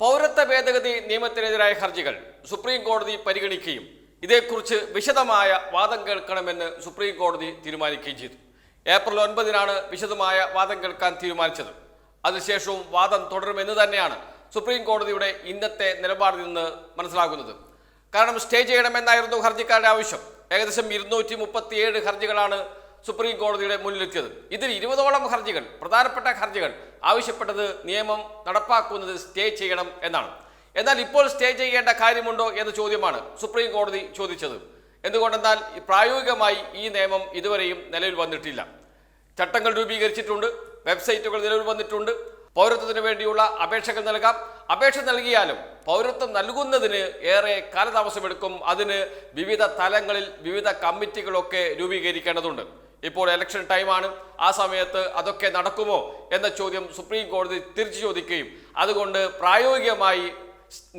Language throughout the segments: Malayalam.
പൗരത്വ ഭേദഗതി നിയമത്തിനെതിരായ ഹർജികൾ സുപ്രീം കോടതി പരിഗണിക്കുകയും ഇതേക്കുറിച്ച് വിശദമായ വാദം കേൾക്കണമെന്ന് സുപ്രീം കോടതി തീരുമാനിക്കുകയും ചെയ്തു. ഏപ്രിൽ ഒൻപതിനാണ് വിശദമായ വാദം കേൾക്കാൻ തീരുമാനിച്ചത്. അതിനുശേഷവും വാദം തുടരുമെന്ന് തന്നെയാണ് സുപ്രീം കോടതിയുടെ ഇന്നത്തെ നിലപാടിൽ നിന്ന് മനസ്സിലാകുന്നത്. കാരണം സ്റ്റേ ചെയ്യണമെന്നായിരുന്നു ഹർജിക്കാരുടെ ആവശ്യം. ഏകദേശം ഇരുന്നൂറ്റി മുപ്പത്തിയേഴ് ഹർജികളാണ് സുപ്രീം കോടതിയുടെ മുന്നിലെത്തിയത്. ഇതിൽ ഇരുപതോളം ഹർജികൾ പ്രധാനപ്പെട്ട ഹർജികൾ. ആവശ്യപ്പെട്ടത് നിയമം നടപ്പാക്കുന്നത് സ്റ്റേ ചെയ്യണം എന്നാണ്. എന്നാൽ ഇപ്പോൾ സ്റ്റേ ചെയ്യേണ്ട കാര്യമുണ്ടോ എന്ന ചോദ്യമാണ് സുപ്രീം കോടതി ചോദിച്ചത്. എന്തുകൊണ്ടെന്നാൽ പ്രായോഗികമായി ഈ നിയമം ഇതുവരെയും നിലവിൽ വന്നിട്ടില്ല. ചട്ടങ്ങൾ രൂപീകരിച്ചിട്ടുണ്ട് വെബ്സൈറ്റുകൾ നിലവിൽ വന്നിട്ടുണ്ട്. പൗരത്വത്തിന് വേണ്ടിയുള്ള അപേക്ഷകൾ നൽകാം. അപേക്ഷ നൽകിയാലും പൗരത്വം നൽകുന്നതിന് ഏറെ കാലതാമസമെടുക്കും. അതിന് വിവിധ തലങ്ങളിൽ വിവിധ കമ്മിറ്റികളൊക്കെ രൂപീകരിക്കേണ്ടതുണ്ട്. ഇപ്പോൾ ഇലക്ഷൻ ടൈമാണ് ആ സമയത്ത് അതൊക്കെ നടക്കുമോ എന്ന ചോദ്യം സുപ്രീം കോടതി തിരിച്ചു ചോദിക്കുകയും അതുകൊണ്ട് പ്രായോഗികമായി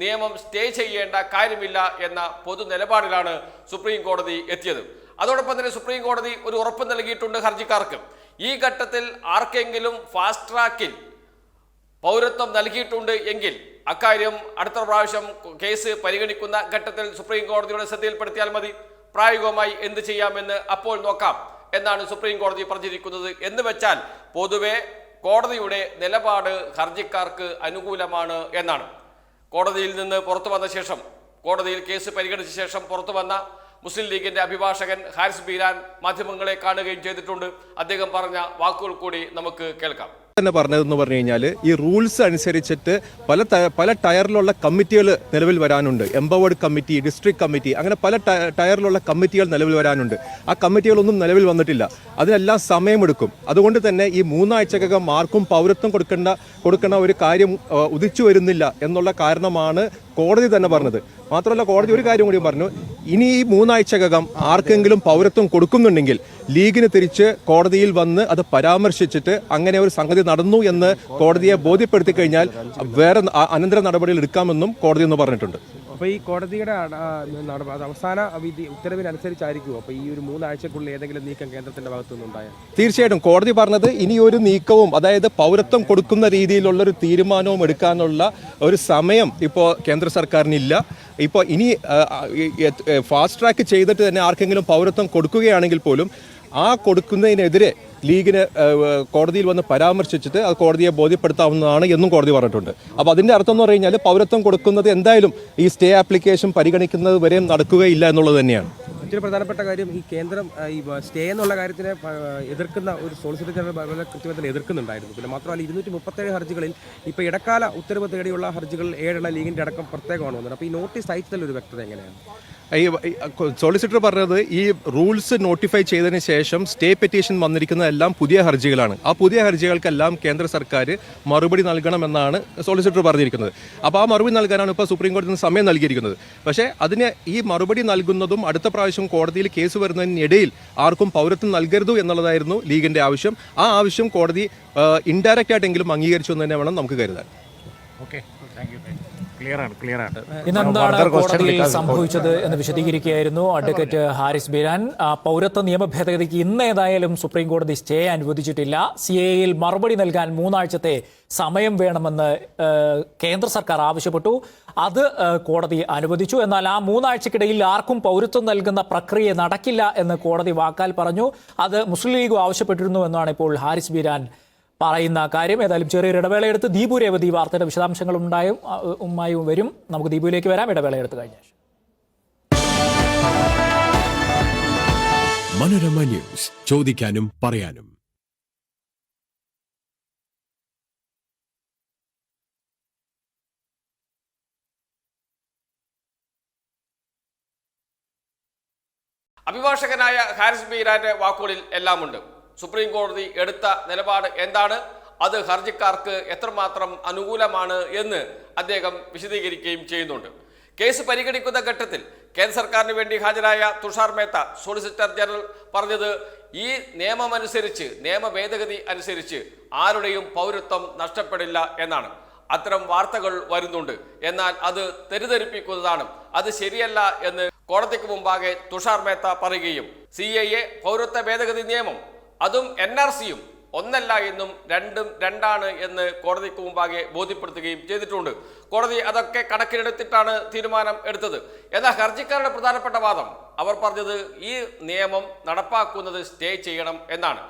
നിയമം സ്റ്റേ ചെയ്യേണ്ട കാര്യമില്ല എന്ന പൊതു നിലപാടിലാണ് സുപ്രീം കോടതി എത്തിയത്. അതോടൊപ്പം തന്നെ സുപ്രീം കോടതി ഒരു ഉറപ്പ് നൽകിയിട്ടുണ്ട് ഹർജിക്കാർക്ക്. ഈ ഘട്ടത്തിൽ ആർക്കെങ്കിലും ഫാസ്റ്റ് ട്രാക്കിൽ പൗരത്വം നൽകിയിട്ടുണ്ട് എങ്കിൽ അക്കാര്യം അടുത്ത പ്രാവശ്യം കേസ് പരിഗണിക്കുന്ന ഘട്ടത്തിൽ സുപ്രീം കോടതിയുടെ ശ്രദ്ധയിൽപ്പെടുത്തിയാൽ മതി. പ്രായോഗികമായി എന്ത് ചെയ്യാമെന്ന് അപ്പോൾ നോക്കാം. എന്നാണ് സുപ്രീം കോടതി പറഞ്ഞിരിക്കുന്നത്. എന്ന് വെച്ചാൽ പൊതുവെ കോടതിയുടെ നിലപാട് ഹർജിക്കാർക്ക് അനുകൂലമാണ് എന്നാണ്. കോടതിയിൽ നിന്ന് പുറത്തു വന്ന ശേഷം കോടതിയിൽ കേസ് പരിഗണിച്ച ശേഷം പുറത്തു വന്ന മുസ്ലിം ലീഗിന്റെ അഭിഭാഷകൻ ഹാരിസ് ബീരാൻ മാധ്യമങ്ങളെ കാണുകയും ചെയ്തിട്ടുണ്ട്. അദ്ദേഹം പറഞ്ഞ വാക്കുകൾ കൂടി നമുക്ക് കേൾക്കാം. തന്നെ പറഞ്ഞതെന്ന് പറഞ്ഞു കഴിഞ്ഞാൽ ഈ റൂൾസ് അനുസരിച്ചിട്ട് പല പല ടയറിലുള്ള കമ്മിറ്റികൾ നിലവിൽ വരാനുണ്ട്. എംപവേർഡ് കമ്മിറ്റി ഡിസ്ട്രിക്ട് കമ്മിറ്റി അങ്ങനെ പല ടയറിലുള്ള കമ്മിറ്റികൾ നിലവിൽ വരാനുണ്ട്. ആ കമ്മിറ്റികളൊന്നും നിലവിൽ വന്നിട്ടില്ല. അതിനെല്ലാം സമയമെടുക്കും. അതുകൊണ്ട് തന്നെ ഈ മൂന്നാഴ്ചക്കകം മാർക്കും പൗരത്വം കൊടുക്കേണ്ട കൊടുക്കുന്ന ഒരു കാര്യം ഉദിച്ചു വരുന്നില്ല എന്നുള്ള കാരണമാണ് കോടതി തന്നെ പറഞ്ഞത്. മാത്രമല്ല കോടതി ഒരു കാര്യം കൂടി പറഞ്ഞു. ഇനി ഈ മൂന്നാഴ്ചക്കകം ആർക്കെങ്കിലും പൗരത്വം കൊടുക്കുന്നുണ്ടെങ്കിൽ ലീഗിന് തിരിച്ച് കോടതിയിൽ വന്ന് അത് പരാമർശിച്ചിട്ട് അങ്ങനെ ഒരു സംഗതി നടന്നു എന്ന് കോടതിയെ ബോധ്യപ്പെടുത്തി കഴിഞ്ഞാൽ വേറെ അനന്തര നടപടികൾ എടുക്കാമെന്നും കോടതി എന്ന് പറഞ്ഞിട്ടുണ്ട്. അപ്പോൾ ഈ കോടതിയുടെ അവസാന വിധി ഉത്തരവിനനുസരിച്ചായിരിക്കും അപ്പോൾ ഈ ഒരു മൂന്നാഴ്ചക്കുള്ളിൽ ഏതെങ്കിലും നീക്കം കേന്ദ്രത്തിന്റെ ഭാഗത്തു നിന്നുണ്ടായാൽ തീർച്ചയായിട്ടും കോടതി പറഞ്ഞത് ഇനി ഒരു നീക്കവും അതായത് പൗരത്വം കൊടുക്കുന്ന രീതിയിലുള്ള ഒരു തീരുമാനവും എടുക്കാനുള്ള ഒരു സമയം ഇപ്പോൾ കേന്ദ്ര സർക്കാരിനില്ല. ഇപ്പോൾ ഇനി ഫാസ്റ്റ് ട്രാക്ക് ചെയ്തിട്ട് തന്നെ ആർക്കെങ്കിലും പൗരത്വം കൊടുക്കുകയാണെങ്കിൽ പോലും ആ കൊടുക്കുന്നതിനെതിരെ ലീഗിന് കോടതിയിൽ വന്ന് പരാമർശിച്ചിട്ട് അത് കോടതിയെ ബോധ്യപ്പെടുത്താവുന്നതാണ് എന്നും കോടതി പറഞ്ഞിട്ടുണ്ട്. അപ്പോൾ അതിന്റെ അർത്ഥം എന്ന് പറഞ്ഞു കഴിഞ്ഞാൽ പൗരത്വം കൊടുക്കുന്നത് എന്തായാലും ഈ സ്റ്റേ ആപ്ലിക്കേഷൻ പരിഗണിക്കുന്നത് വരെയും നടക്കുകയില്ല എന്നുള്ളത് തന്നെയാണ്. മറ്റൊരു പ്രധാനപ്പെട്ട കാര്യം ഈ കേന്ദ്രം ഈ സ്റ്റേ എന്നുള്ള കാര്യത്തിനെ എതിർക്കുന്ന ഒരു സോളിസിറ്റർ ജനറൽ വളരെ കൃത്യമായി എതിർക്കുന്നുണ്ടായിരുന്നു. പിന്നെ മാത്രമല്ല ഇരുന്നൂറ്റി മുപ്പത്തേഴ് ഹർജികളിൽ ഇപ്പോൾ ഇടക്കാല ഉത്തരവ് തേടിയുള്ള ഹർജികൾ ഏഴെണ്ണ ലീഗിന്റെ അടക്കം പ്രത്യേകമാണ് വന്നത് അപ്പോൾ ഈ നോട്ടീസ് അയച്ചതിൽ ഒരു വ്യക്തത എങ്ങനെയാണ്? ഈ സോളിസിറ്റർ പറഞ്ഞത് ഈ റൂൾസ് നോട്ടിഫൈ ചെയ്തതിന് ശേഷം സ്റ്റേ പെറ്റീഷൻ വന്നിരിക്കുന്നതെല്ലാം പുതിയ ഹർജികളാണ്. ആ പുതിയ ഹർജികൾക്കെല്ലാം കേന്ദ്ര സർക്കാർ മറുപടി നൽകണമെന്നാണ് സോളിസിറ്റർ പറഞ്ഞിരിക്കുന്നത്. അപ്പോൾ ആ മറുപടി നൽകാനാണ് ഇപ്പോൾ സുപ്രീം കോടതി നിന്ന് സമയം നൽകിയിരിക്കുന്നത്. പക്ഷേ അതിന് ഈ മറുപടി നൽകുന്നതും അടുത്ത പ്രാവശ്യം കോടതിയിൽ കേസ് വരുന്നതിനിടയിൽ ആർക്കും പൗരത്വം നൽകരുത് എന്നുള്ളതായിരുന്നു ലീഗിന്റെ ആവശ്യം. ആ ആവശ്യം കോടതി ഇൻഡയറക്റ്റ് ആയിട്ടെങ്കിലും അംഗീകരിച്ചു എന്ന് തന്നെ വേണം നമുക്ക് കരുതാൻ. ഓക്കെ താങ്ക് യു ഇന്നെന്താണ് കോടതിയിൽ സംഭവിച്ചത് എന്ന് വിശദീകരിക്കുകയായിരുന്നു അഡ്വക്കേറ്റ് ഹാരിസ് ബിരാൻ. പൗരത്വ നിയമ ഭേദഗതിക്ക് ഇന്ന് ഏതായാലും സുപ്രീം കോടതി സ്റ്റേ അനുവദിച്ചിട്ടില്ല. സി എയിൽ മറുപടി നൽകാൻ മൂന്നാഴ്ചത്തെ സമയം വേണമെന്ന് കേന്ദ്ര സർക്കാർ ആവശ്യപ്പെട്ടു. അത് കോടതി അനുവദിച്ചു. എന്നാൽ ആ മൂന്നാഴ്ചക്കിടയിൽ ആർക്കും പൗരത്വം നൽകുന്ന പ്രക്രിയ നടക്കില്ല എന്ന് കോടതി വാക്കാൽ പറഞ്ഞു. അത് മുസ്ലിം ലീഗും ആവശ്യപ്പെട്ടിരുന്നു എന്നാണ് ഇപ്പോൾ ഹാരിസ് ബീരാൻ പറയുന്ന കാര്യം. ഏതായാലും ചെറിയൊരു ഇടവേളയെടുത്ത് ദീപു രേവതി വാർത്തയുടെ വിശദാംശങ്ങളും ഉണ്ടായും ഉമ്മായും വരും. നമുക്ക് ദീപുവിലേക്ക് വരാം. ഇടവേളയെടുത്ത് കഴിഞ്ഞ ശേഷം. മനോരമ ന്യൂസ്. ചോദിക്കാനും പറയാനും. അഭിഭാഷകനായ ഹാരിസ് ബീരാന്റെ വാക്കുകളിൽ എല്ലാമുണ്ട്. സുപ്രീം കോടതി എടുത്ത നിലപാട് എന്താണ്? അത് ഹർജിക്കാർക്ക് എത്രമാത്രം അനുകൂലമാണ് എന്ന് അദ്ദേഹം വിശദീകരിക്കുകയും ചെയ്യുന്നുണ്ട്. കേസ് പരിഗണിക്കുന്ന ഘട്ടത്തിൽ കേന്ദ്ര സർക്കാരിന് വേണ്ടി ഹാജരായ തുഷാർ മേത്ത സോളിസിറ്റർ ജനറൽ പറഞ്ഞത് ഈ നിയമമനുസരിച്ച് നിയമ ഭേദഗതി അനുസരിച്ച് ആരുടെയും പൗരത്വം നഷ്ടപ്പെടില്ല എന്നാണ്. അത്തരം വാർത്തകൾ വരുന്നുണ്ട്. എന്നാൽ അത് തെറ്റിദ്ധരിപ്പിക്കുന്നതാണ്. അത് ശരിയല്ല എന്ന് കോടതിക്ക് മുമ്പാകെ തുഷാർ മേത്ത പറയുകയും സി എ പൗരത്വ ഭേദഗതി നിയമം അതും എൻ ആർ സിയും ഒന്നല്ല എന്നും രണ്ടും രണ്ടാണ് എന്ന് കോടതിക്ക് മുമ്പാകെ ബോധ്യപ്പെടുത്തുകയും ചെയ്തിട്ടുണ്ട്. കോടതി അതൊക്കെ കണക്കിലെടുത്തിട്ടാണ് തീരുമാനം എടുത്തത്. എന്നാൽ ഹർജിക്കാരുടെ പ്രധാനപ്പെട്ട വാദം അവർ പറഞ്ഞത് ഈ നിയമം നടപ്പാക്കുന്നത് സ്റ്റേ ചെയ്യണം എന്നാണ്.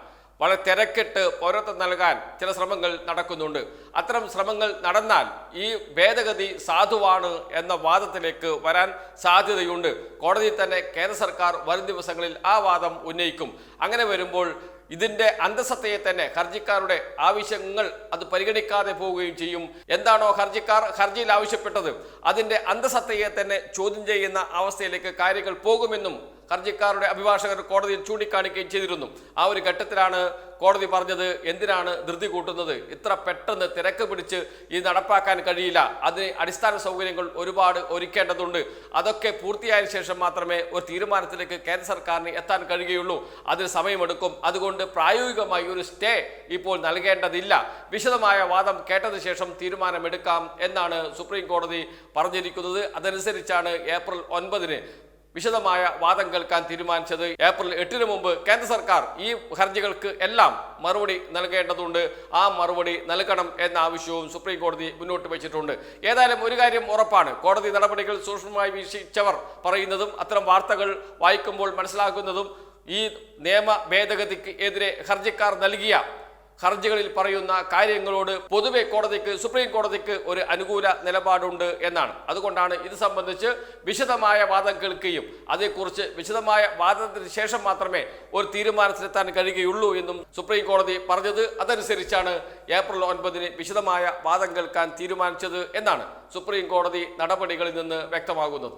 വളരെ തിരക്കിട്ട് പൗരത്വം നൽകാൻ ചില ശ്രമങ്ങൾ നടക്കുന്നുണ്ട്. അത്തരം ശ്രമങ്ങൾ നടന്നാൽ ഈ ഭേദഗതി സാധുവാണ് എന്ന വാദത്തിലേക്ക് വരാൻ സാധ്യതയുണ്ട്. കോടതി തന്നെ കേന്ദ്ര സർക്കാർ വരും ദിവസങ്ങളിൽ ആ വാദം ഉന്നയിക്കും. അങ്ങനെ വരുമ്പോൾ ഇതിന്റെ അന്തസത്തയെ തന്നെ ഹർജിക്കാരുടെ ആവശ്യങ്ങൾ അത് പരിഗണിക്കാതെ പോവുകയും ചെയ്യും. എന്താണോ ഹർജിക്കാർ ഹർജിയിൽ ആവശ്യപ്പെട്ടത്. അതിന്റെ അന്തസത്തയെ തന്നെ ചോദ്യം ചെയ്യുന്ന അവസ്ഥയിലേക്ക് കാര്യങ്ങൾ പോകുമെന്നും ഹർജിക്കാരുടെ അഭിഭാഷകർ കോടതിയിൽ ചൂണ്ടിക്കാണിക്കുകയും ചെയ്തിരുന്നു. ആ ഒരു ഘട്ടത്തിലാണ് കോടതി പറഞ്ഞത് എന്തിനാണ് ധൃതി കൂട്ടുന്നത്? ഇത്ര പെട്ടെന്ന് തിരക്ക് പിടിച്ച് ഇത് നടപ്പാക്കാൻ കഴിയില്ല. അതിന് അടിസ്ഥാന സൗകര്യങ്ങൾ ഒരുപാട് ഒരുക്കേണ്ടതുണ്ട്. അതൊക്കെ പൂർത്തിയായ ശേഷം മാത്രമേ ഒരു തീരുമാനത്തിലേക്ക് കേന്ദ്ര സർക്കാരിന് എത്താൻ കഴിയുകയുള്ളൂ. അതിന് സമയമെടുക്കും. അതുകൊണ്ട് പ്രായോഗികമായി ഒരു സ്റ്റേ ഇപ്പോൾ നൽകേണ്ടതില്ല. വിശദമായ വാദം കേട്ടതിന് ശേഷം തീരുമാനമെടുക്കാം എന്നാണ് സുപ്രീം കോടതി പറഞ്ഞിരിക്കുന്നത്. അതനുസരിച്ചാണ് ഏപ്രിൽ ഒൻപതിന് വിശദമായ വാദം കേൾക്കാൻ തീരുമാനിച്ചത് ഏപ്രിൽ എട്ടിന് മുമ്പ് കേന്ദ്ര സർക്കാർ ഈ ഹർജികൾക്ക് എല്ലാം മറുപടി നൽകേണ്ടതുണ്ട്. ആ മറുപടി നൽകണം എന്ന ആവശ്യവും സുപ്രീം കോടതി മുന്നോട്ട് വെച്ചിട്ടുണ്ട്. ഏതായാലും ഒരു കാര്യം ഉറപ്പാണ്. കോടതി നടപടികൾ സൂക്ഷ്മമായി വീക്ഷിച്ചവർ പറയുന്നതും അത്തരം വാർത്തകൾ വായിക്കുമ്പോൾ മനസ്സിലാക്കുന്നതും ഈ നിയമ ഭേദഗതിക്ക് എതിരെ ഹർജിക്കാർ നൽകിയ ഹർജികളിൽ പറയുന്ന കാര്യങ്ങളോട് പൊതുവെ കോടതിക്ക് സുപ്രീം കോടതിക്ക് ഒരു അനുകൂല നിലപാടുണ്ട് എന്നാണ്. അതുകൊണ്ടാണ് ഇത് സംബന്ധിച്ച് വിശദമായ വാദം കേൾക്കുകയും അതേക്കുറിച്ച് വിശദമായ വാദത്തിന് ശേഷം മാത്രമേ ഒരു തീരുമാനത്തിലെത്താൻ കഴിയുകയുള്ളൂ എന്നും സുപ്രീം കോടതി പറഞ്ഞത്. അതനുസരിച്ചാണ് ഏപ്രിൽ ഒൻപതിന് വിശദമായ വാദം കേൾക്കാൻ തീരുമാനിച്ചത് എന്നാണ് സുപ്രീം കോടതി നടപടികളിൽ നിന്ന് വ്യക്തമാകുന്നത്.